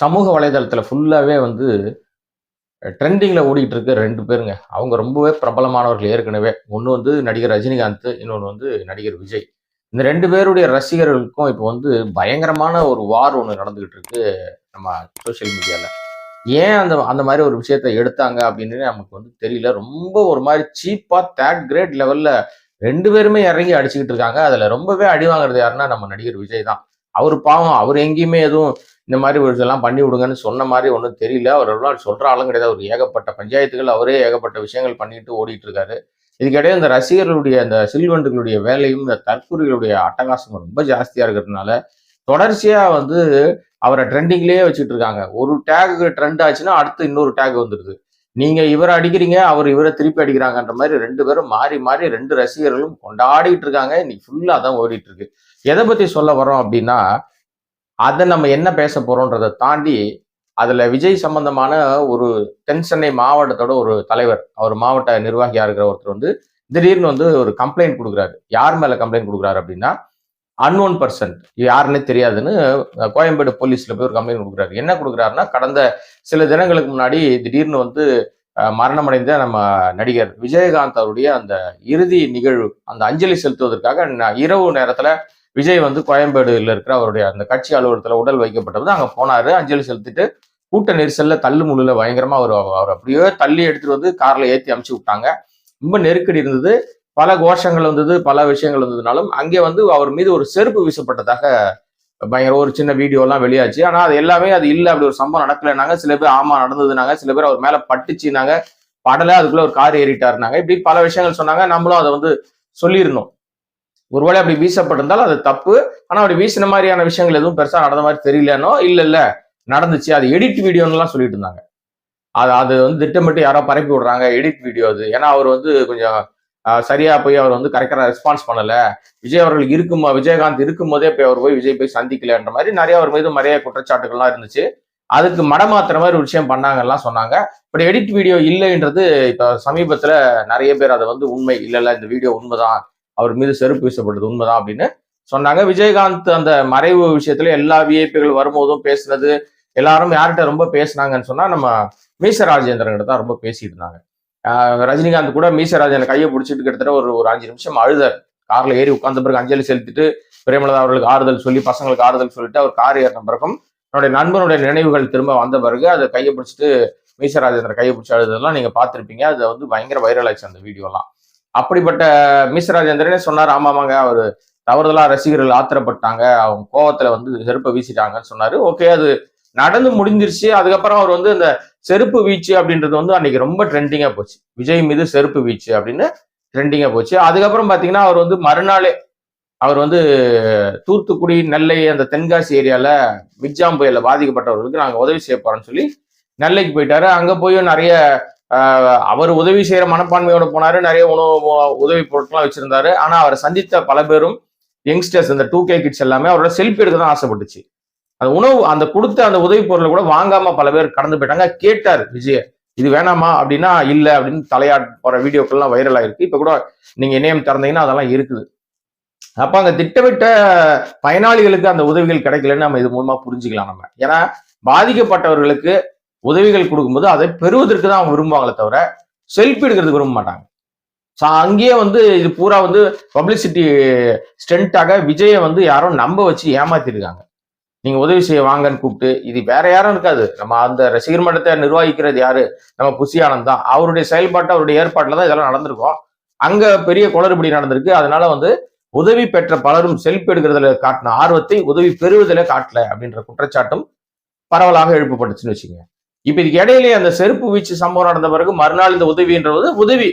சமூக வலைதளத்தில் ஃபுல்லாகவே வந்து ட்ரெண்டிங்கில் ஓடிக்கிட்டு இருக்க ரெண்டு பேருங்க. அவங்க ரொம்பவே பிரபலமானவர்கள் ஏற்கனவே. ஒன்று வந்து நடிகர் ரஜினிகாந்த் இன்னொன்று வந்து நடிகர் விஜய். இந்த ரெண்டு பேருடைய ரசிகர்களுக்கும் இப்போ வந்து பயங்கரமான ஒரு வார் ஒன்று நடந்துக்கிட்டு இருக்கு நம்ம சோஷியல் மீடியாவில் ஏன் அந்த அந்த மாதிரி ஒரு விஷயத்த எடுத்தாங்க அப்படின்னு நமக்கு வந்து தெரியல. ரொம்ப ஒரு மாதிரி சீப்பாக தேர்ட் கிரேட் லெவலில் ரெண்டு பேருமே இறங்கி அடிச்சுக்கிட்டு இருக்காங்க அதில் ரொம்பவே அடி வாங்குறது யாருன்னா நம்ம நடிகர் விஜய் தான். அவர் பாவம் அவர் எங்கேயுமே எதுவும் இந்த மாதிரி ஒரு இதெல்லாம் பண்ணி விடுங்கன்னு சொன்ன மாதிரி ஒன்றும் தெரியல. அவர் எல்லாம் சொல்கிற ஆளும் கிடையாது. அவர் ஏகப்பட்ட பஞ்சாயத்துகள் அவரே ஏகப்பட்ட விஷயங்கள் பண்ணிட்டு ஓடிட்டு இருக்காரு இதுக்கிடையே இந்த ரசிகர்களுடைய அந்த சில்வண்டுகளுடைய வேலையும் இந்த தற்கூரிகளுடைய அட்டகாசம் ரொம்ப ஜாஸ்தியாக இருக்கிறதுனால தொடர்ச்சியாக வந்து அவரை ட்ரெண்டிங்லேயே வச்சுட்டு இருக்காங்க ஒரு டேகு ட்ரெண்ட் ஆச்சுன்னா அடுத்து இன்னொரு டேக் வந்துடுது நீங்க இவரை அடிக்கிறீங்க அவர் இவரை திருப்பி அடிக்கிறாங்கன்ற மாதிரி ரெண்டு பேரும் மாறி மாறி ரெண்டு ரசிகர்களும் கொண்டாடிட்டு இருக்காங்க இன்னைக்கு ஃபுல்லா தான் ஓடிட்டு இருக்கு எதை பத்தி சொல்ல வரோம் அப்படின்னா அதை நம்ம என்ன பேச போறோம்ன்றதை தாண்டி அதுல விஜய் சம்பந்தமான ஒரு தென்சென்னை மாவட்டத்தோட ஒரு தலைவர் அவர் மாவட்ட நிர்வாகியா இருக்கிற ஒருத்தர் வந்து திடீர்னு வந்து ஒரு கம்ப்ளைண்ட் கொடுக்குறாரு. யார் மேல கம்ப்ளைண்ட் கொடுக்குறாரு அப்படின்னா அன்னோன் பர்சன் யாருன்னே தெரியாதுன்னு கோயம்பேடு போலீஸ்ல போய் ஒரு கம்ப்ளைண்ட் கொடுக்குறாரு. என்ன கொடுக்குறாருன்னா கடந்த சில தினங்களுக்கு முன்னாடி திடீர்னு வந்து மரணமடைந்த நம்ம நடிகர் விஜயகாந்த் அவருடைய அந்த இறுதி நிகழ்வு அந்த அஞ்சலி செலுத்துவதற்காக ந- இரவு நேரத்துல விஜய் வந்து கோயம்பேடுல இருக்கிற அவருடைய அந்த கட்சி அலுவலகத்தில் உடல் வைக்கப்பட்டது அங்கே போனார். அஞ்சலி செலுத்திட்டு கூட்ட நெரிசல்ல தள்ளு முள்ளுல பயங்கரமா அவர் அவர் அப்படியே தள்ளி எடுத்துட்டு வந்து கார்ல ஏற்றி அமுச்சு விட்டாங்க. ரொம்ப நெருக்கடி இருந்தது. பல கோஷங்கள் வந்தது பல விஷயங்கள் வந்ததுனாலும் அங்கே வந்து அவர் மீது ஒரு செருப்பு வீசப்பட்டதாக பயங்கர ஒரு சின்ன வீடியோலாம் வெளியாச்சு. ஆனால் அது எல்லாமே அது இல்லை அப்படி ஒரு சம்பவம் நடக்கலைனாங்க சில பேர் ஆமா நடந்ததுனாங்க. சில பேர் அவர் மேலே பட்டுச்சுனாங்க படலை அதுக்குள்ள ஒரு கார் ஏறிட்டாருனாங்க இப்படி பல விஷயங்கள் சொன்னாங்க. நம்மளும் அதை வந்து சொல்லியிருந்தோம். ஒருவேளை அப்படி வீசப்பட்டிருந்தாலும் அது தப்பு. ஆனால் அப்படி வீசின மாதிரியான விஷயங்கள் எதுவும் பெருசாக நடந்த மாதிரி தெரியலனோ இல்லை இல்லை நடந்துச்சு. அது எடிட் வீடியோன்னுலாம் சொல்லிட்டு இருந்தாங்க. அது அது வந்து திட்டமிட்டு யாரோ பரப்பி விடுறாங்க எடிட் வீடியோ அது. ஏன்னா அவர் வந்து கொஞ்சம் சரியா போய் அவர் வந்து கரெக்டாக ரெஸ்பான்ஸ் பண்ணல. விஜய் அவர்கள் இருக்கும் விஜயகாந்த் இருக்கும்போதே போய் அவர் போய் விஜய் போய் சந்திக்கலன்ற மாதிரி நிறைய அவர் மீது நிறைய குற்றச்சாட்டுகள்லாம் இருந்துச்சு. அதுக்கு மடமாத்துற மாதிரி ஒரு விஷயம் பண்ணாங்கலாம் சொன்னாங்க. பட் எடிட் வீடியோ இல்லைன்றது இப்போ சமீபத்தில் நிறைய பேர் அதை வந்து உண்மை இல்லைல்ல இந்த வீடியோ உண்மைதான். அவர் மீது செருப்பு வீசப்பட்டது உண்மைதான் அப்படின்னு சொன்னாங்க. விஜயகாந்த் அந்த மறைவு விஷயத்துல எல்லா விஐபிகள் வரும்போதும் பேசுனது எல்லாரும் யார்கிட்ட ரொம்ப பேசுனாங்கன்னு சொன்னா நம்ம மீச ராஜேந்திரன் கிட்ட தான் ரொம்ப பேசிட்டு இருந்தாங்க. ரஜினிகாந்த் கூட மீச ராஜேந்திரன் கையை பிடிச்சிட்டு கிட்டத்தட்ட ஒரு ஒரு அஞ்சு நிமிஷம் அழுதார். கார்ல ஏறி உட்கார்ந்த பிறகு அஞ்சலி செலுத்திட்டு பிரேமலதா அவர்களுக்கு ஆறுதல் சொல்லி பசங்களுக்கு ஆறுதல் சொல்லிட்டு அவர் கார் ஏறின பிறகும் என்னுடைய நண்பனுடைய நினைவுகள் திரும்ப வந்த பிறகு அதை கையை பிடிச்சிட்டு மீச ராஜேந்திரன் கையை பிடிச்சி அழுதெல்லாம் நீங்க பார்த்துருப்பீங்க. அது வந்து பயங்கர வைரல் ஆச்சு அந்த வீடியோலாம் அப்படிப்பட்ட மிஸ் ராஜேந்திரனே சொன்னார் ஆமாமாங்க அவர் தவறுதலா ரசிகர்கள் ஆத்திரப்பட்டாங்க அவங்க கோவத்துல வந்து செருப்பை வீசிட்டாங்கன்னு சொன்னாரு. ஓகே அது நடந்து முடிஞ்சிருச்சு. அதுக்கப்புறம் அவர் வந்து இந்த செருப்பு வீச்சு அப்படின்றது வந்து அன்னைக்கு ரொம்ப ட்ரெண்டிங்கா போச்சு. விஜய் மீது செருப்பு வீச்சு அப்படின்னு ட்ரெண்டிங்கா போச்சு. அதுக்கப்புறம் பாத்தீங்கன்னா அவர் வந்து மறுநாளே அவர் வந்து தூத்துக்குடி நெல்லை அந்த தென்காசி ஏரியால மிக்ஜாம் புயலில் பாதிக்கப்பட்டவர்களுக்கு நாங்கள் உதவி செய்ய போறோம்னு சொல்லி நெல்லைக்கு போயிட்டாரு. அங்க போய் நிறைய அவர் உதவி செய்யற மனப்பான்மையோட போனாரு. நிறைய உணவு உதவி பொருட்கள்லாம் வச்சிருந்தாரு. ஆனா அவரை சந்தித்த பல பேரும் யங்ஸ்டர்ஸ் இந்த டூ கே கிட்ஸ் எல்லாமே அவரோட செல்ஃபி எடுக்க தான் ஆசைப்பட்டுச்சு. அந்த உணவு அந்த கொடுத்த அந்த உதவி பொருளை கூட வாங்காம பல பேர் கடந்து போயிட்டாங்க. கேட்டார் விஜய் இது வேணாமா? அப்படின்னா இல்ல அப்படின்னு தலையாட் போற வீடியோக்கள்லாம் வைரல் ஆயிருக்கு. இப்ப கூட நீங்க இணையம் திறந்தீங்கன்னா அதெல்லாம் இருக்குது. அப்ப அங்க திட்டமிட்ட பயனாளிகளுக்கு அந்த உதவிகள் கிடைக்கலன்னு நம்ம இது மூலமா புரிஞ்சுக்கலாம் நம்ம. ஏன்னா பாதிக்கப்பட்டவர்களுக்கு உதவிகள் கொடுக்கும்போது அதை பெறுவதற்கு தான் அவங்க விரும்புவாங்களே தவிர செல்ஃபி எடுக்கிறதுக்கு விரும்ப மாட்டாங்க. ஸோ அங்கேயே வந்து இது பூரா வந்து பப்ளிசிட்டி ஸ்டென்ட்டாக விஜயை வந்து யாரும் நம்ப வச்சு ஏமாத்திருக்காங்க நீங்க உதவி செய்ய வாங்கன்னு கூப்பிட்டு இது வேற யாரும் இருக்காது. நம்ம அந்த ரசிகர் மன்றத்தை நிர்வகிக்கிறது யாரு? நம்ம புசி தான். அவருடைய செயல்பாட்டு அவருடைய ஏற்பாட்டில் தான் இதெல்லாம் நடந்திருக்கும். அங்க பெரிய குளறுபடி நடந்திருக்கு. அதனால வந்து உதவி பெற்ற பலரும் செல்ஃபி எடுக்கிறதுல காட்டின ஆர்வத்தை உதவி பெறுவதில் காட்டல அப்படின்ற குற்றச்சாட்டும் பரவலாக எழுப்பப்பட்டுச்சுன்னு வச்சுக்கோங்க. இப்ப இதுக்கு இடையிலே அந்த செருப்பு வீச்சு சம்பவம் நடந்த பிறகு மறுநாள் இந்த உதவின்றது உதவி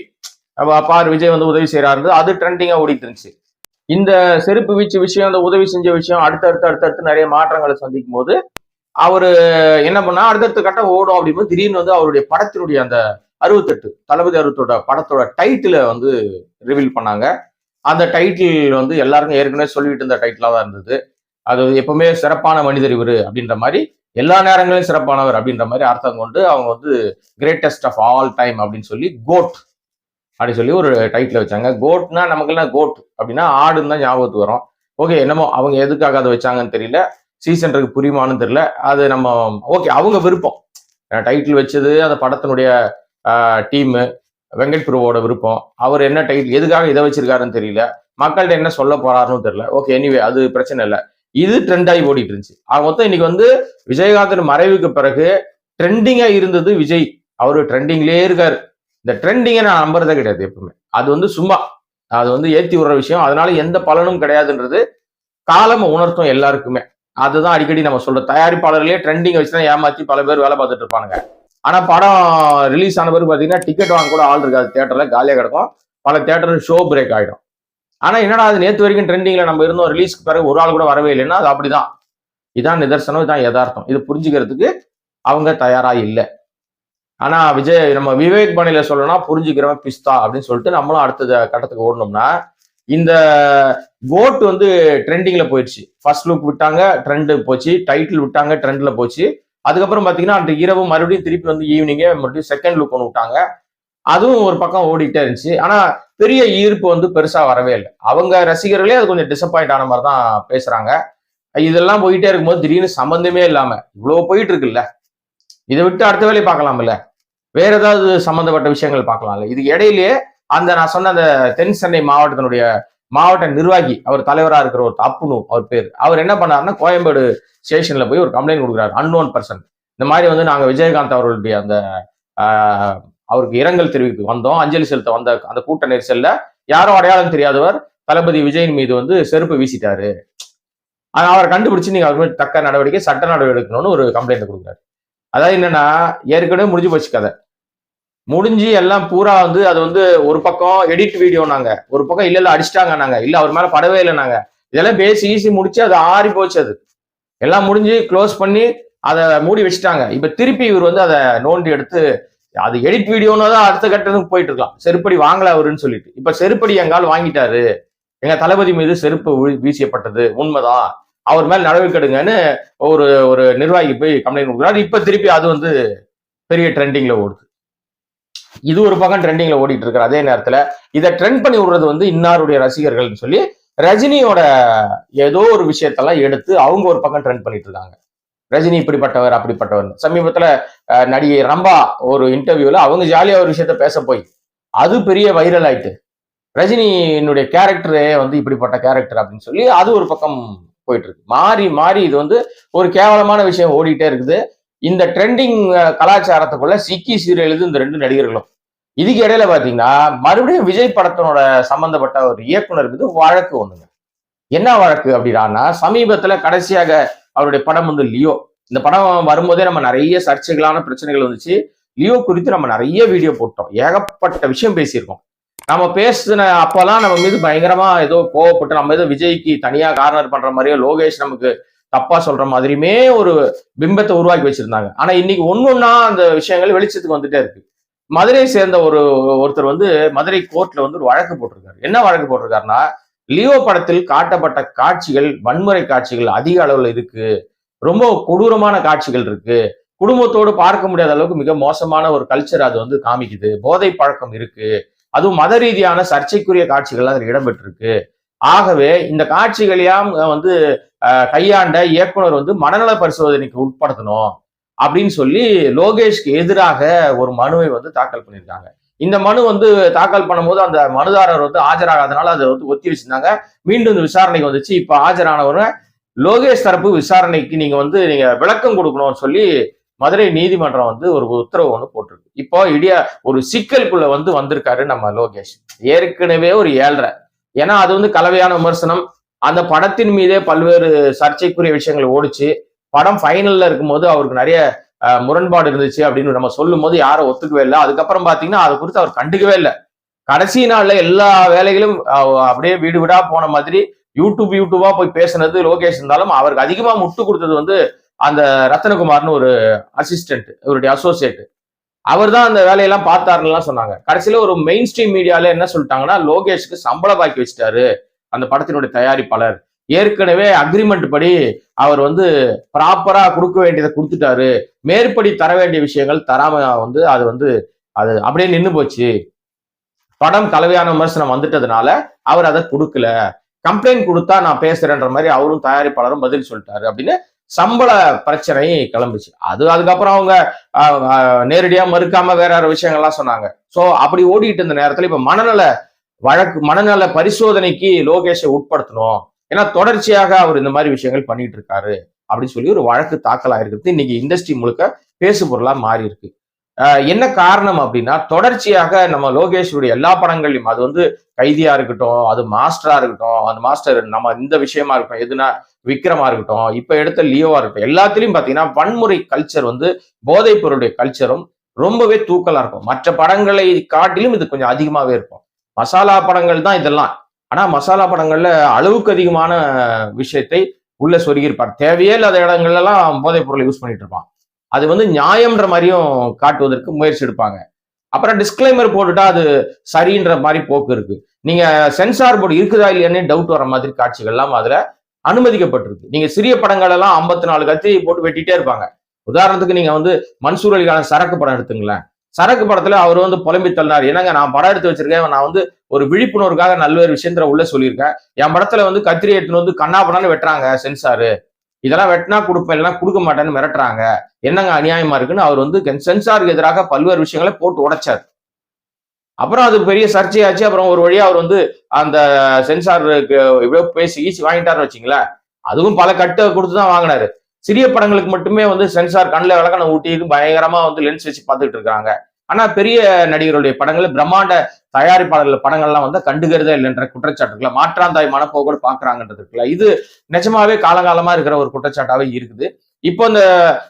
பார் விஜய் வந்து உதவி செய்யறாரு அது ட்ரெண்டிங்கா ஓடிட்டு இருந்துச்சு. இந்த செருப்பு வீச்சு விஷயம் அந்த உதவி செஞ்ச விஷயம் அடுத்தடுத்து அடுத்தடுத்து நிறைய மாற்றங்களை சந்திக்கும் போது அவரு என்ன பண்ணா அடுத்தடுத்த கட்டம் ஓடும் அப்படின்னு திடீர்னு வந்து அவருடைய படத்தினுடைய அந்த அறுபத்தெட்டு தளபதி அறுபத்தோட படத்தோட டைட்டில வந்து ரிவீல் பண்ணாங்க. அந்த டைட்டில் வந்து எல்லாருக்கும் ஏற்கனவே சொல்லிட்டு இருந்த டைட்டிலா தான் இருந்தது. அது எப்பவுமே சிறப்பான மனிதர் இவர் அப்படின்ற மாதிரி எல்லா நேரங்களிலும் சிறப்பானவர் அப்படின்ற மாதிரி அர்த்தம் கொண்டு அவங்க வந்து கிரேட்டஸ்ட் ஆஃப் ஆல் டைம் அப்படின்னு சொல்லி கோட் அப்படி சொல்லி ஒரு டைட்டில் வச்சாங்க. கோட்னா நமக்கெல்லாம் கோட் அப்படின்னா ஆடுன்னு தான் ஞாபகத்துக்கு வரும். ஓகே என்னமோ அவங்க எதுக்காக அதை வச்சாங்கன்னு தெரியல. சீசன்களுக்கு புரியுமான்னு தெரியல. அது நம்ம ஓகே அவங்க விருப்பம். டைட்டில் வச்சது அந்த படத்தினுடைய டீமு வெங்கட் பிரபுவோட விருப்பம். அவர் என்ன டைட்டில் எதுக்காக இதை வச்சிருக்காருன்னு தெரியல. மக்கள்கிட்ட என்ன சொல்ல போறாருன்னு தெரியல. ஓகே எனிவே அது பிரச்சனை இல்லை. இது ட்ரெண்டாகி ஓடிட்டு இருந்துச்சு. ஆக மொத்தம் இன்னைக்கு வந்து விஜயகாந்தன் மறைவுக்கு பிறகு ட்ரெண்டிங்கா இருந்தது விஜய். அவரு ட்ரெண்டிங்லேயே இருக்காரு. இந்த ட்ரெண்டிங்கை நான் நம்புறதே கிடையாது எப்பவுமே. அது வந்து சும்மா. அது வந்து ஏத்தி விடுற விஷயம். அதனால எந்த பலனும் கிடையாதுன்றது காலம் உணர்த்தும் எல்லாருக்குமே. அதுதான் அடிக்கடி நம்ம சொல்ற தயாரிப்பாளர்களே ட்ரெண்டிங் வச்சு ஏமாத்தி பல பேர் வேலை பார்த்துட்டு இருப்பானுங்க. ஆனா படம் ரிலீஸ் ஆன பிறகு பாத்தீங்கன்னா டிக்கெட் வாங்க கூட ஆள் இருக்காது. தேட்டர்ல காலியா கிடக்கும். பல தேட்டர் ஷோ பிரேக் ஆயிடும். ஆனா என்னடா அது நேற்று வரைக்கும் ட்ரெண்டிங்ல நம்ம இருந்தோம் ரிலீஸ்க்கு பிறகு ஒரு ஆள் கூட வரவே இல்லைன்னா அது அப்படிதான். இதான் நிதர்சனம் இதான் யதார்த்தம். இது புரிஞ்சுக்கிறதுக்கு அவங்க தயாரா இல்லை. ஆனா விஜய் நம்ம விவேக் பாணியில சொல்லணும்னா புரிஞ்சுக்கிறவன் பிஸ்தா அப்படின்னு சொல்லிட்டு நம்மளும் அடுத்த கட்டத்துக்கு ஓடணும்னா இந்த கோட் வந்து ட்ரெண்டிங்ல போயிடுச்சு. ஃபர்ஸ்ட் லுக் விட்டாங்க ட்ரெண்டு போச்சு. டைட்டில் விட்டாங்க ட்ரெண்ட்ல போச்சு. அதுக்கப்புறம் பாத்தீங்கன்னா அன்றைக்கு இரவு மறுபடியும் திருப்பி வந்து ஈவினிங்கே மறுபடியும் செகண்ட் லுக் ஒன்று விட்டாங்க. அதுவும் ஒரு பக்கம் ஓடிட்டே இருந்துச்சு. ஆனா பெரிய ஈர்ப்பு வந்து பெருசா வரவே இல்லை. அவங்க ரசிகர்களே அது கொஞ்சம் டிசப்பாயிண்ட் ஆன மாதிரி தான் பேசுறாங்க. இதெல்லாம் போயிட்டே இருக்கும்போது திடீர்னு சம்பந்தமே இல்லாம இவ்வளவு போயிட்டு இருக்குல்ல? இதை விட்டு அடுத்த வேலையை பார்க்கலாம்ல? வேற ஏதாவது சம்பந்தப்பட்ட விஷயங்கள் பார்க்கலாம்ல? இதுக்கு இடையிலேயே அந்த நான் சொன்ன அந்த தென் சென்னை மாவட்டத்தினுடைய மாவட்ட நிர்வாகி அவர் தலைவரா இருக்கிற ஒரு அப்புனு அவர் பேர். அவர் என்ன பண்ணாருன்னா கோயம்பேடு ஸ்டேஷன்ல போய் ஒரு கம்ப்ளைண்ட் கொடுக்குறாரு அன்னோன் பர்சன் இந்த மாதிரி வந்து நாங்க விஜயகாந்த் அவர்களுடைய அந்த அவருக்கு இரங்கல் தெரிவித்து வந்தோம். அஞ்சலி செலுத்த வந்த அந்த கூட்ட நெரிசல்ல யாரும் அடையாளம் தெரியாதவர் தளபதி விஜயின் மீது வந்து செருப்பு வீசிட்டாரு. அவரை கண்டுபிடிச்சு நீங்க அவர் தக்க நடவடிக்கை சட்ட நடவடிக்கை எடுக்கணும்னு ஒரு கம்ப்ளைண்ட் கொடுக்குறாரு. அதாவது என்னன்னா ஏற்கனவே முடிஞ்சு போச்சு கதை. முடிஞ்சு எல்லாம் பூரா வந்து அது வந்து ஒரு பக்கம் எடிட் வீடியோ நாங்க. ஒரு பக்கம் இல்ல இல்ல அடிச்சிட்டாங்க நாங்க. இல்ல அவர் மேல படவே இல்லை நாங்க. இதெல்லாம் பேசி ஈசி முடிச்சு அது ஆறி போச்சு அது. எல்லாம் முடிஞ்சு க்ளோஸ் பண்ணி அதை மூடி வச்சுட்டாங்க. இப்ப திருப்பி இவர் வந்து அதை நோண்டி எடுத்து அது எடிட் வீடியோன்னு தான் அடுத்த கட்டத்துக்கு போயிட்டு இருக்கலாம் செருப்படி வாங்கல அவருன்னு சொல்லிட்டு. இப்ப செருப்படி எங்கால் வாங்கிட்டாரு. எங்க தளபதி மீது செருப்பு வீ- வீசியப்பட்டது. உண்மைதான். அவர் மேல் நடவடிக்கை எடுங்கன்னு ஒரு ஒரு நிர்வாகி போய் கம்ப்ளைண்ட் கொடுக்குறாரு. இப்ப திருப்பி அது வந்து பெரிய ட்ரெண்டிங்ல ஓடுது. இது ஒரு பக்கம் ட்ரெண்டிங்ல ஓடிட்டு இருக்கிற அதே நேரத்துல இதை ட்ரெண்ட் பண்ணி விடுறது வந்து இன்னாருடைய ரசிகர்கள்னு சொல்லி ரஜினியோட ஏதோ ஒரு விஷயத்தெல்லாம் எடுத்து அவங்க ஒரு பக்கம் ட்ரெண்ட் பண்ணிட்டு இருக்காங்க ரஜினி இப்படிப்பட்டவர் அப்படிப்பட்டவர். சமீபத்துல நடிகை ரம்பா ஒரு இன்டர்வியூல அவங்க ஜாலியா ஒரு விஷயத்த பேச போய் அது பெரிய வைரல் ஆயிட்டு ரஜினியினுடைய கேரக்டரே வந்து இப்படிப்பட்ட கேரக்டர் அப்படின்னு சொல்லி அது ஒரு பக்கம் போயிட்டு இருக்கு. மாறி மாறி இது வந்து ஒரு கேவலமான விஷயம் ஓடிட்டே இருக்குது. இந்த ட்ரெண்டிங் கலாச்சாரத்துக்குள்ள சிக்கி சீரியலுது இந்த ரெண்டு நடிகர்களும். இதுக்கு இடையில பாத்தீங்கன்னா மறுபடியும் விஜய் படத்தினோட சம்பந்தப்பட்ட ஒரு இயக்குனர் மீது வழக்கு ஒண்ணுங்க. என்ன வழக்கு அப்படின்னா சமீபத்துல கடைசியாக அவருடைய படம் வந்து லியோ. இந்த படம் வரும்போதே நம்ம நிறைய சர்ச்சைகளான பிரச்சனைகள் வந்துச்சு. லியோ குறித்து நம்ம நிறைய வீடியோ போட்டோம். ஏகப்பட்ட விஷயம் பேசியிருக்கோம். நம்ம பேசின அப்பெல்லாம் நம்ம மீது பயங்கரமா ஏதோ கோவப்பட்டு நம்ம ஏதோ விஜய்க்கு தனியா கார்னர் பண்ற மாதிரியோ லோகேஷ் நமக்கு தப்பா சொல்ற மாதிரியுமே ஒரு பிம்பத்தை உருவாக்கி வச்சிருந்தாங்க. ஆனா இன்னைக்கு ஒன்னொன்னா அந்த விஷயங்கள் வெளிச்சத்துக்கு வந்துட்டே இருக்கு. மதுரையை சேர்ந்த ஒரு ஒருத்தர் வந்து மதுரை கோர்ட்ல வந்து ஒரு வழக்கு போட்டிருக்காரு. என்ன வழக்கு போட்டிருக்காருன்னா லியோ படத்தில் காட்டப்பட்ட காட்சிகள் வன்முறை காட்சிகள் அதிக அளவில் இருக்கு. ரொம்ப கொடூரமான காட்சிகள் இருக்கு. குடும்பத்தோடு பார்க்க முடியாத அளவுக்கு மிக மோசமான ஒரு கல்ச்சர் அது வந்து காமிக்குது. போதை பழக்கம் இருக்கு. அதுவும் மத ரீதியான சர்ச்சைக்குரிய காட்சிகள் அதில் இடம்பெற்றிருக்கு. ஆகவே இந்த காட்சிகளையாம் வந்து கையாண்ட இயக்குனர் வந்து மனநல பரிசோதனைக்கு உட்படுத்தணும் அப்படின்னு சொல்லி லோகேஷ்க்கு எதிராக ஒரு மனுவை வந்து தாக்கல் பண்ணியிருக்காங்க. இந்த மனு வந்து தாக்கல் பண்ணும்போது அந்த மனுதாரர் வந்து ஆஜராகாதனால அதை வந்து ஒத்தி வச்சிருந்தாங்க. மீண்டும் இந்த விசாரணைக்கு வந்துச்சு. இப்ப ஆஜரானவரை லோகேஷ் தரப்பு விசாரணைக்கு நீங்க வந்து நீங்க விளக்கம் கொடுக்கணும்னு சொல்லி மதுரை நீதிமன்றம் வந்து ஒரு உத்தரவு ஒன்று போட்டிருக்கு. இப்போ இடியா ஒரு சிக்கலுக்குள்ள வந்து வந்திருக்காரு நம்ம லோகேஷ். ஏற்கனவே ஒரு ஏழ்ரை. ஏன்னா அது வந்து கலவையான விமர்சனம். அந்த படத்தின் மீதே பல்வேறு சர்ச்சைக்குரிய விஷயங்கள் ஓடிச்சு. படம் ஃபைனல்ல இருக்கும்போது அவருக்கு நிறைய முரண்பாடு இருந்துச்சு அப்படின்னு நம்ம சொல்லும் போது யாரும் ஒத்துக்கவே இல்லை. அதுக்கப்புறம் பாத்தீங்கன்னா அதை குறித்து அவர் கண்டுக்கவே இல்லை. கடைசி நாள்ல எல்லா வேலைகளும் அப்படியே வீடு வீடா போன மாதிரி யூடியூப் யூடியூபா போய் பேசுனது லோகேஷ் இருந்தாலும் அவருக்கு அதிகமா முட்டு கொடுத்தது வந்து அந்த ரத்தனகுமார்னு ஒரு அசிஸ்டன்ட் இவருடைய அசோசியேட் அவர் தான் அந்த வேலையெல்லாம் பார்த்தாருலாம் சொன்னாங்க. கடைசியில ஒரு மெயின் ஸ்ட்ரீம் மீடியால என்ன சொல்லிட்டாங்கன்னா லோகேஷ்க்கு சம்பள பாக்கி வச்சுட்டாரு அந்த படத்தினுடைய தயாரிப்பாளர். ஏற்கனவே அக்ரிமெண்ட் படி அவர் வந்து ப்ராப்பரா கொடுக்க வேண்டியதை கொடுத்துட்டாரு. மேற்படி தர வேண்டிய விஷயங்கள் தராம வந்து அது வந்து அது அப்படியே நின்று போச்சு. படம் கலவையான விமர்சனம் வந்துட்டதுனால அவர் அதை கொடுக்கல. கம்ப்ளைண்ட் கொடுத்தா நான் பேசுறேன்ற மாதிரி அவரும் தயாரிப்பாளரும் பதில் சொல்லிட்டாரு அப்படின்னு சம்பள பிரச்சனை கிளம்புச்சு. அது அதுக்கப்புறம் அவங்க நேரடியா மறுக்காம வேற வேற விஷயங்கள்லாம் சொன்னாங்க. சோ அப்படி ஓடிட்டு இருந்த நேரத்துல இப்ப மனநல வழக்கு மனநல பரிசோதனைக்கு லோகேஷை உட்படுத்தணும். ஏன்னா தொடர்ச்சியாக அவர் இந்த மாதிரி விஷயங்கள் பண்ணிட்டு இருக்காரு அப்படின்னு சொல்லி ஒரு வழக்கு தாக்கல் ஆயிருக்கிறது இன்னைக்கு இண்டஸ்ட்ரி முழுக்க பேசு பொருளா மாறி இருக்கு ஆஹ் என்ன காரணம் அப்படின்னா தொடர்ச்சியாக நம்ம லோகேஷுடைய எல்லா படங்களையும் அது வந்து கைதியா இருக்கட்டும் அது மாஸ்டரா இருக்கட்டும் அந்த மாஸ்டர் நம்ம இந்த விஷயமா இருக்கட்டும் எதுனா விக்ரமா இருக்கட்டும் இப்ப எடுத்த லியோவா இருக்கட்டும் எல்லாத்துலயும் பாத்தீங்கன்னா வன்முறை கல்ச்சர் வந்து போதைப் பொருளுடைய கல்ச்சரும் ரொம்பவே தூக்கலா இருக்கும். மற்ற படங்களை காட்டிலும் இது கொஞ்சம் அதிகமாவே இருக்கும். மசாலா படங்கள் தான் இதெல்லாம். ஆனா மசாலா படங்கள்ல அளவுக்கு அதிகமான விஷயத்தை உள்ள சொருகியிருப்பார். தேவையே இல்லாத இடங்கள்ல எல்லாம் போதைப் பொருளை யூஸ் பண்ணிட்டு இருப்பான். அது வந்து நியாயம்ன்ற மாதிரியும் காட்டுவதற்கு முயற்சி எடுப்பாங்க. அப்புறம் டிஸ்க்ளைமர் போட்டுட்டா அது சரின்ற மாதிரி போக்கு இருக்கு. நீங்க சென்சார் போர்டு இருக்குதா இல்லையானே டவுட் வர மாதிரி காட்சிகள்லாம் அதுல அனுமதிக்கப்பட்டிருக்கு. நீங்க சிறிய படங்கள் எல்லாம் ஐம்பத்தி நாலு கத்தி போட்டு வெட்டிட்டே இருப்பாங்க. உதாரணத்துக்கு நீங்க வந்து மன்சூர் அலிகான சரக்கு படம் எடுத்துங்களேன். சரக்கு படத்துல அவர் வந்து புலம்பி தள்ளினார். என்னங்க நான் படம் எடுத்து வச்சிருக்கேன். நான் வந்து ஒரு விழிப்புணர்வுக்காக நல்ல விஷயத்துல உள்ள சொல்லியிருக்கேன். என் படத்துல வந்து கத்திரி எடுத்துன்னு வந்து கண்ணா படான்னு வெட்டுறாங்க சென்சாரு. இதெல்லாம் வெட்டினா கொடுப்பேன் இல்லைனா கொடுக்க மாட்டேன்னு மிரட்டுறாங்க. என்னங்க அநியாயமா இருக்குன்னு அவர் வந்து சென்சாருக்கு எதிராக பல்வேறு விஷயங்களை போட்டு உடைச்சார். அப்புறம் அது பெரிய சர்ச்சையாச்சு. அப்புறம் ஒரு வழியா அவர் வந்து அந்த சென்சாருக்கு இவ்வளவு பேசி ஈசி வாங்கிட்டாருன்னு வச்சுங்களேன். அதுவும் பல கட்டு கொடுத்து தான் வாங்கினாரு. சிறிய படங்களுக்கு மட்டுமே வந்து சென்சார் கண்ணில் விளக்கணை ஊட்டி பயங்கரமா வந்து லென்ஸ் வச்சு பார்த்துட்டு இருக்காங்க ஆனா பெரிய நடிகருடைய படங்கள் பிரம்மாண்ட தயாரிப்பாளர்கள் படங்கள்லாம் வந்து கண்டுகிறதே இல்லைன்ற குற்றச்சாட்டுகளை மாற்றாந்தாய் மனப்போக்கோடு பாக்குறாங்கன்றது இருக்குல்ல. இது நிஜமாவே காலகாலமா இருக்கிற ஒரு குற்றச்சாட்டாவே இருக்குது. இப்போ இந்த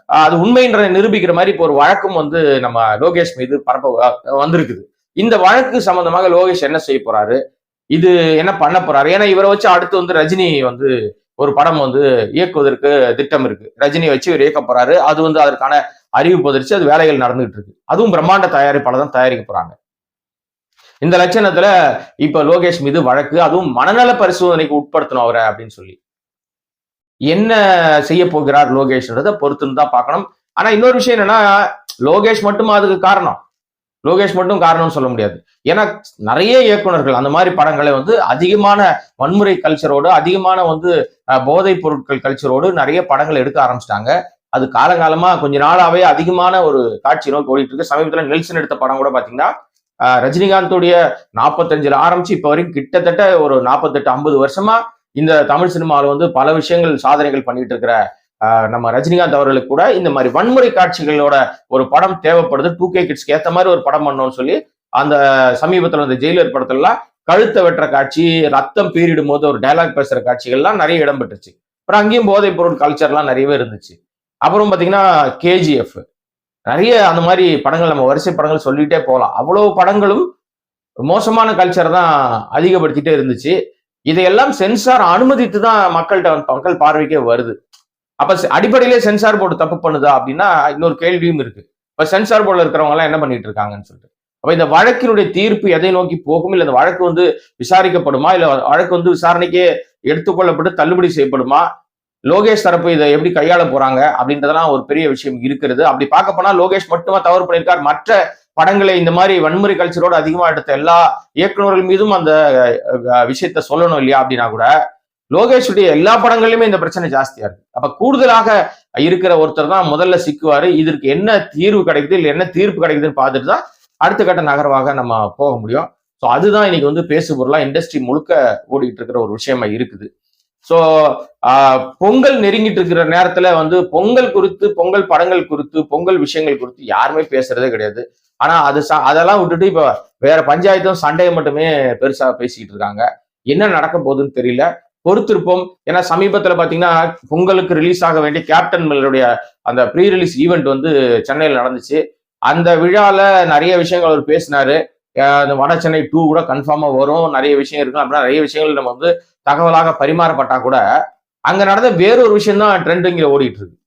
அது உண்மைன்ற நிரூபிக்கிற மாதிரி இப்போ ஒரு வழக்கும் வந்து நம்ம லோகேஷ் மீது பரப்ப வ- வந்திருக்குது. இந்த வழக்கு சம்பந்தமாக லோகேஷ் என்ன செய்ய போறாரு? இது என்ன பண்ண போறாரு? ஏன்னா இவரை வச்சு அடுத்து வந்து ரஜினி வந்து ஒரு படம் வந்து இயக்குவதற்கு திட்டம் இருக்கு. ரஜினி வச்சு இவர் இயக்க போறாரு. அது வந்து அதற்கான அறிவு வந்துருச்சு அது வேலைகள் நடந்துகிட்டு இருக்கு. அதுவும் பிரம்மாண்ட தயாரிப்பாளர் தான் தயாரிக்க போறாங்க. இந்த லட்சணத்துல இப்ப லோகேஷ் மீது வழக்கு அதுவும் மனநல பரிசோதனைக்கு உட்படுத்தணும் அவரை அப்படின்னு சொல்லி. என்ன செய்ய போகிறார் லோகேஷ்ன்றத பொறுத்துன்னு தான் பார்க்கணும். ஆனா இன்னொரு விஷயம் என்னன்னா லோகேஷ் மட்டும் அதுக்கு காரணம். லோகேஷ் மட்டும் காரணம்னு சொல்ல முடியாது. ஏன்னா நிறைய இயக்குனர்கள் அந்த மாதிரி படங்களை வந்து அதிகமான வன்முறை கல்ச்சரோடு அதிகமான வந்து போதைப் பொருட்கள் கல்ச்சரோடு நிறைய படங்கள் எடுக்க ஆரம்பிச்சிட்டாங்க. அது காலங்காலமா கொஞ்ச நாளாவே அதிகமான ஒரு காட்சி நோக்கி ஓடிட்டு இருக்கு சமீபத்தில் நெல்சன் எடுத்த படம் கூட பாத்தீங்கன்னா ரஜினிகாந்தோடைய நாற்பத்தஞ்சுல ஆரம்பிச்சு இப்ப வரைக்கும் கிட்டத்தட்ட ஒரு நாற்பத்தெட்டு ஐம்பது வருஷமா இந்த தமிழ் சினிமாவில் வந்து பல விஷயங்கள் சாதனைகள் பண்ணிட்டு இருக்கிற நம்ம ரஜினிகாந்த் அவர்களுக்கு கூட இந்த மாதிரி வன்முறை காட்சிகளோட ஒரு படம் தேவைப்படுது. டூ கே கிட்ஸ்க்கு ஏற்ற மாதிரி ஒரு படம் பண்ணோம்னு சொல்லி அந்த சமீபத்தில் அந்த ஜெயிலர் படத்துலலாம் கழுத்தை வெட்டுற காட்சி ரத்தம் பீரிடும் போது ஒரு டைலாக் பேசுற காட்சிகள்லாம் நிறைய இடம்பெற்றுச்சு அப்புறம் அங்கேயும் போதைப் பொருள் கல்ச்சர்லாம் நிறையவே இருந்துச்சு. அப்புறம் பார்த்தீங்கன்னா கேஜிஎஃப் நிறைய அந்த மாதிரி படங்கள் நம்ம வரிசை படங்கள் சொல்லிட்டே போகலாம். அவ்வளோ படங்களும் மோசமான கல்ச்சர் தான் அதிகப்படுத்திட்டே இருந்துச்சு. இதையெல்லாம் சென்சார் அனுமதித்து தான் மக்கள்கிட்ட வந்து மக்கள் பார்வைக்கே வருது. அப்ப அடிப்படையிலே சென்சார் போர்டு தப்பு பண்ணுதா அப்படின்னா இன்னொரு கேள்வியும் இருக்கு. இப்ப சென்சார் போர்டில் இருக்கிறவங்க எல்லாம் என்ன பண்ணிட்டு இருக்காங்கன்னு சொல்லிட்டு. அப்ப இந்த வழக்கினுடைய தீர்ப்பு எதை நோக்கி போகும்? இல்ல இந்த வழக்கு வந்து விசாரிக்கப்படுமா? இல்ல வழக்கு வந்து விசாரணைக்கே எடுத்துக்கொள்ளப்பட்டு தள்ளுபடி செய்யப்படுமா? லோகேஷ் தரப்பு இதை எப்படி கையாள போறாங்க? அப்படின்றதெல்லாம் ஒரு பெரிய விஷயம் இருக்கிறது. அப்படி பார்க்க போனா லோகேஷ் மட்டுமா தவறு பண்ணியிருக்கார்? மற்ற படங்களை இந்த மாதிரி வன்முறை கல்ச்சரோடு அதிகமா எடுத்த எல்லா இயக்குநர்கள் மீதும் அந்த விஷயத்த சொல்லணும் இல்லையா அப்படின்னா கூட லோகேஷுடைய எல்லா படங்கள்லயுமே இந்த பிரச்சனை ஜாஸ்தியா இருக்கு. அப்ப கூடுதலாக இருக்கிற ஒருத்தர் தான் முதல்ல சிக்குவாரு. இதற்கு என்ன தீர்வு கிடைக்குது? இல்லை என்ன தீர்ப்பு கிடைக்குதுன்னு பார்த்துட்டு தான் அடுத்த கட்ட நகர்வாக நம்ம போக முடியும். ஸோ அதுதான் இன்னைக்கு வந்து பேசு பொருளா இண்டஸ்ட்ரி முழுக்க ஓடிட்டு இருக்கிற ஒரு விஷயமா இருக்குது. ஸோ பொங்கல் நெருங்கிட்டு இருக்கிற நேரத்துல வந்து பொங்கல் குறித்து பொங்கல் படங்கள் குறித்து பொங்கல் விஷயங்கள் குறித்து யாருமே பேசுறதே கிடையாது. ஆனா அது ச- அதெல்லாம் விட்டுட்டு இப்ப வேற பஞ்சாயத்தும் சண்டையை மட்டுமே பெருசா பேசிக்கிட்டு இருக்காங்க. என்ன நடக்க போகுதுன்னு தெரியல. பொறுத்திருப்போம். ஏன்னா சமீபத்தில் பார்த்தீங்கன்னா பொங்கலுக்கு ரிலீஸ் ஆக வேண்டிய கேப்டன் மில்லருடைய அந்த ப்ரீ ரிலீஸ் ஈவெண்ட் வந்து சென்னையில் நடந்துச்சு. அந்த விழாவில் நிறைய விஷயங்கள் அவர் பேசினாரு. அந்த வட சென்னை டூ கூட கன்ஃபார்மாக வரும். நிறைய விஷயம் இருக்கும். அப்படின்னா நிறைய விஷயங்கள் நம்ம வந்து தகவலாக பரிமாறப்பட்டா கூட அங்கே நடந்த வேறொரு விஷயம் தான் ட்ரெண்டிங்ல ஓடிட்டு இருக்கு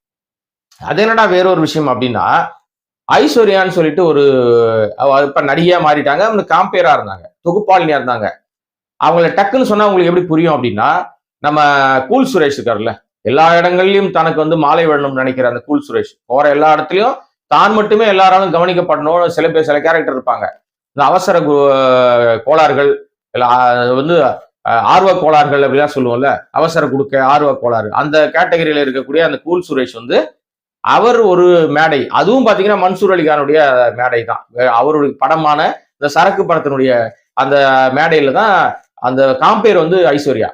அது என்னடா வேறொரு விஷயம் அப்படின்னா ஐஸ்வர்யான்னு சொல்லிட்டு ஒரு இப்போ நடிகையாக மாறிட்டாங்க. அவங்க காம்பேராக இருந்தாங்க. தொகுப்பாளினியாக இருந்தாங்க. அவங்கள டக்குன்னு சொன்னா உங்களுக்கு எப்படி புரியும் அப்படின்னா நம்ம கூல் சுரேஷ் இருக்காருல்ல எல்லா இடங்கள்லயும் தனக்கு வந்து மாலை வேணும்னு நினைக்கிற அந்த கூல் சுரேஷ். போற எல்லா இடத்துலயும் தான் மட்டுமே எல்லாராலும் கவனிக்கப்படணும் சில பேர் சில கேரக்டர் இருப்பாங்க. இந்த அவசர கோளாறுகள் இல்ல, வந்து ஆர்வ கோளாறுகள் அப்படிலாம் சொல்லுவோம்ல அவசர கொடுக்க ஆர்வ கோளாறு அந்த கேட்டகரியில இருக்கக்கூடிய அந்த கூல் சுரேஷ் வந்து அவர் ஒரு மேடை. அதுவும் பாத்தீங்கன்னா மன்சூர் அலிகானுடைய மேடை தான் அவருடைய படமான இந்த சரக்கு படத்தினுடைய அந்த மேடையில தான் அந்த காம்பேர் வந்து ஐஸ்வர்யா.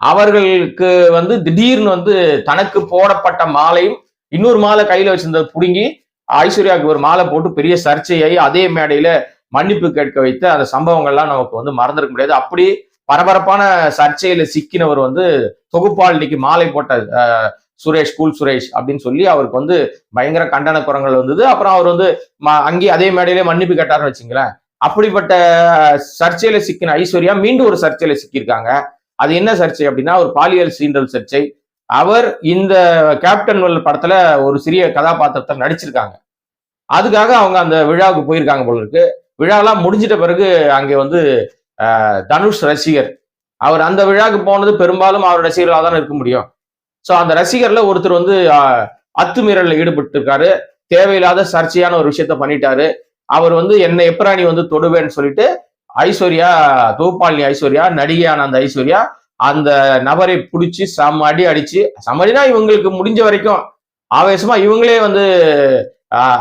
அவர்களுக்கு வந்து திடீர்னு வந்து தனக்கு போடப்பட்ட மாலையும் இன்னொரு மாலை கையில வச்சிருந்தது புடுங்கி ஐஸ்வர்யாவுக்கு ஒரு மாலை போட்டு பெரிய சர்ச்சையாகி அதே மேடையில மன்னிப்பு கேட்க வைத்த அந்த சம்பவங்கள்லாம் நமக்கு வந்து மறந்துருக்க முடியாது. அப்படி பரபரப்பான சர்ச்சையில சிக்கினவர் வந்து தொகுப்பாளினிக்கு மாலை போட்ட சுரேஷ் கூல் சுரேஷ் அப்படின்னு சொல்லி அவருக்கு வந்து பயங்கர கண்டன குரங்கள் வந்தது. அப்புறம் அவர் வந்து அங்கேயே அதே மேடையிலே மன்னிப்பு கேட்டார்னு வச்சுங்களேன். அப்படிப்பட்ட சர்ச்சையில சிக்கின ஐஸ்வர்யா மீண்டும் ஒரு சர்ச்சையில சிக்கியிருக்காங்க. அது என்ன சர்ச்சை அப்படின்னா ஒரு பாலியல் சீண்டல் சர்ச்சை. அவர் இந்த கேப்டன் வெல் படத்துல ஒரு சிறிய கதாபாத்திரத்தை நடிச்சிருக்காங்க. அதுக்காக அவங்க அந்த விழாவுக்கு போயிருக்காங்க போல இருக்கு. விழாலாம் முடிஞ்சிட்ட பிறகு அங்கே வந்து தனுஷ் ரசிகர். அவர் அந்த விழாவுக்கு போனது பெரும்பாலும் அவர் ரசிகர்களாக தான் இருக்க முடியும். ஸோ அந்த ரசிகர்ல ஒருத்தர் வந்து அத்துமீறலில் ஈடுபட்டு இருக்காரு தேவையில்லாத சர்ச்சையான ஒரு விஷயத்த பண்ணிட்டாரு. அவர் வந்து என்னை எப்பரா நீ வந்து தொடுவேன்னு சொல்லிட்டு ஐஸ்வர்யா தோப்பாளினி ஐஸ்வர்யா நடிகையான அந்த ஐஸ்வர்யா அந்த நபரை பிடிச்சி செம்ம அடி அடிச்சு சமடினா இவங்களுக்கு முடிஞ்ச வரைக்கும் ஆவேசமா இவங்களே வந்து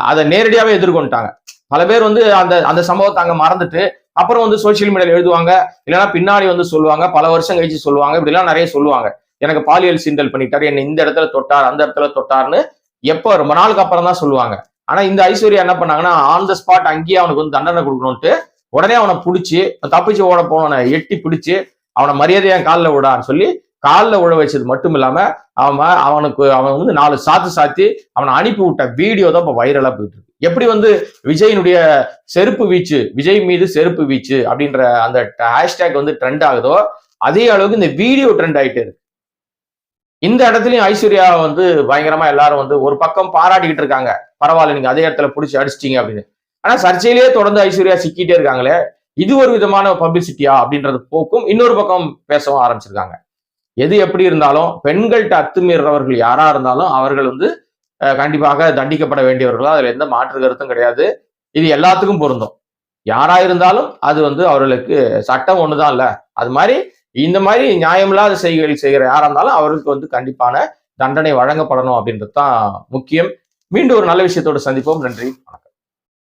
அதை நேரடியாவே எதிர்கொண்டாங்க பல பேர் வந்து அந்த அந்த சம்பவத்தை அங்க மறந்துட்டு அப்புறம் வந்து சோஷியல் மீடியால எழுதுவாங்க இல்லைன்னா பின்னாடி வந்து சொல்லுவாங்க பல வருஷம் கழிச்சு சொல்லுவாங்க இப்படிலாம் நிறைய சொல்லுவாங்க. எனக்கு பாலியல் சீண்டல் பண்ணிட்டாரு என்னை இந்த இடத்துல தொட்டார் அந்த இடத்துல தொட்டார்னு எப்போ ரொம்ப நாளுக்கு அப்புறம் தான் சொல்லுவாங்க. ஆனா இந்த ஐஸ்வர்யா என்ன பண்ணாங்கன்னா ஆன் த ஸ்பாட் அங்கேயே அவனுக்கு வந்து தண்டனை கொடுக்கணும்ட்டு உடனே அவனை பிடிச்சி தப்பிச்சு ஓட போனவனை எட்டி பிடிச்சி அவனை மரியாதையா காலில் விடான்னு சொல்லி காலில் விழ வச்சது மட்டும் இல்லாம அவன் அவனுக்கு அவன் வந்து நாலு சாத்து சாத்தி அவனை அனுப்பி விட்ட வீடியோ தான் இப்போ வைரலா போயிட்டு இருக்கு. எப்படி வந்து விஜயினுடைய செருப்பு வீச்சு விஜய் மீது செருப்பு வீச்சு அப்படின்ற அந்த ஹேஷ்டேக் வந்து ட்ரெண்ட் ஆகுதோ அதே அளவுக்கு இந்த வீடியோ ட்ரெண்ட் ஆயிட்டே இருக்கு. இந்த இடத்துலயும் ஐஸ்வர்யா வந்து பயங்கரமா எல்லாரும் வந்து ஒரு பக்கம் பாராட்டிக்கிட்டு இருக்காங்க. பரவாயில்ல நீங்க அதே இடத்துல பிடிச்சி அடிச்சிட்டீங்க அப்படின்னு. ஆனா சர்ச்சையிலேயே தொடர்ந்து ஐஸ்வர்யா சிக்கிட்டே இருக்காங்களே இது ஒரு விதமான பப்ளிசிட்டியா அப்படின்றது போக்கும் இன்னொரு பக்கம் பேசவும் ஆரம்பிச்சிருக்காங்க. எது எப்படி இருந்தாலும் பெண்கள்கிட்ட அத்துமீறவர்கள் யாரா இருந்தாலும் அவர்கள் வந்து கண்டிப்பாக தண்டிக்கப்பட வேண்டியவர்களா அதுல எந்த மாற்று கருத்தும் கிடையாது. இது எல்லாத்துக்கும் பொருந்தும். யாரா இருந்தாலும் அது வந்து அவர்களுக்கு சட்டம் ஒண்ணுதான் இல்ல. அது மாதிரி இந்த மாதிரி நியாயமில்லாத செய்கைகள் செய்கிற யாரா இருந்தாலும் அவருக்கு வந்து கண்டிப்பான தண்டனை வழங்கப்படணும் அப்படின்றது தான் முக்கியம். மீண்டும் ஒரு நல்ல விஷயத்தோட சந்திப்போம். நன்றி. வணக்கம்.